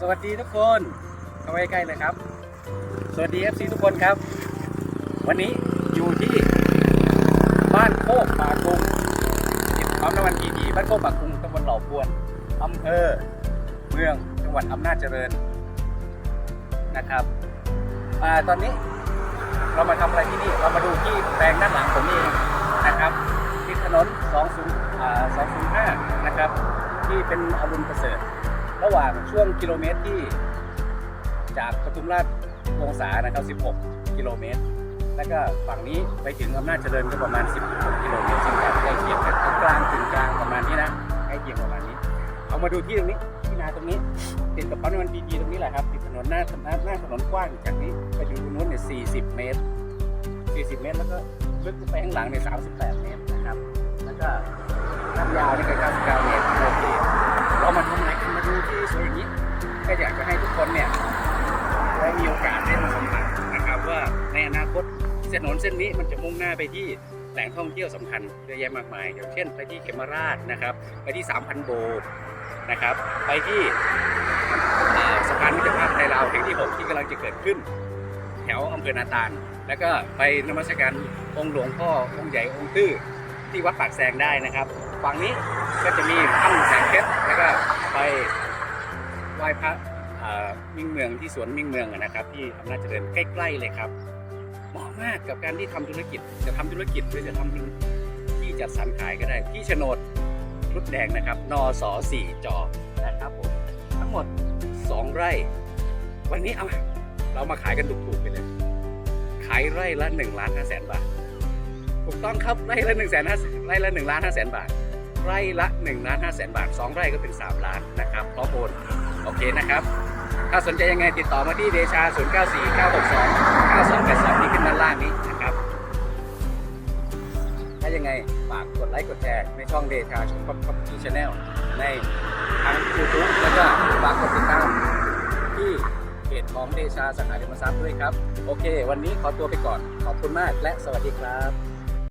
สวัสดีทุกคนเข้าไปใกล้เลยครับ สวัสดี FC ทุกคนครับ วันนี้อยู่ที่บ้านโคกปากุงปั๊มน้ำมันพีดีบ้านโคกปากุงตำบลเหล่าพวนอำเภอเมืองจังหวัดอำนาจเจริญนะครับอตอนนี้เรามาทำอะไรที่นี่ เรามาดูที่แปลงด้านหลังผมเองนะครับติดถนน 20 205 นะครับ ที่เป็นอรุณประเสริฐ ระหว่างช่วงกิโลเมตรที่ จากปทุมราชวงศานะครับ 16 กิโลเมตร แล้วก็ฝั่งนี้ไปถึงอำนาจเจริญก็ประมาณ 16 กิโลเมตรซึ่งกันใกล้เคียงกันกลางถึงกลางประมาณนี้นะใกล้เคียงประมาณนี้ เอามาดูที่ตรงนี้ที่นาตรงนี้ติดกับปั๊มน้ำมันพีจีตรงนี้แหละครับติดถนนหน้าหน้าหน้าถนนกว้างจากนี้ไปถึงตรงนู้นเนี่ย 40 เมตร 40 เมตรแล้วก็ลึกไปข้างหลังเนี่ย 38 เมตรนะครับ แล้วก็น้ำยาวนี่ก็99 เมตร ก็อยากจะให้ทุกคนเนี่ยได้มีโอกาสได้มาสัมผัสนะครับว่าในอนาคตถนนเส้นนี้มันจะมุ่งหน้าไปที่แหล่งท่องเที่ยวสำคัญเยอะแยะมากมาย อย่างเช่นไปที่เขมราชนะครับ ไปที่ 3,000 โบนะครับ ไปที่สะพานมิตรภาพไทยลาวแห่งที่ 6 ที่กำลังจะเกิดขึ้น แถวอำเภอนาตาล แล้วก็ไปนมัสการองค์หลวงพ่อองค์ใหญ่องค์ตื้อที่วัดปากแซงได้นะครับ ฝั่งนี้ก็จะมีถ้ำแสงเพชรแล้วก็ไป ว้พระมิ่งเมืองที่สวนมิ่งเมืองนะครับที่อำนาจเจริญใกล้ๆเลยครับเหมาะมากกับการที่ทำธุรกิจจะทำธุรกิจหรือจะทำเป็นที่จัดสรรขายก็ได้ที่โฉนดรุดแดงนะครับนสสี่จอนะครับผมทั้งหมด 2 ไร่ วันนี้เอาเรามาขายกันถูกๆไปเลยขายไร่ละ1ล้าน5แสนบาทถูกต้องครับไร่ละ1นึ่งแสนไร่ละ1ล้าน5แสนบาทไร่ละ1ล้าน5แสนบาท 2 ไร่ก็เป็น 3 ล้านนะครับพร้อมโอน โอเคนะครับ ถ้าสนใจยังไงติดต่อมาที่เดชา 0 9 4 9 6 2 9 2 8 2ที่ขึ้นด้านล่างนี้นะครับ ถ้ายังไงฝากกดไลค์กดแชร์ในช่องเดชาชมพับที่ชาแนลในทาง YouTube แล้วก็ฝากกดติดตามที่เพจของเดชาสาขาเดมทรัพย์ด้วยครับ โอเค วันนี้ขอตัวไปก่อนขอบคุณมากและสวัสดีครับ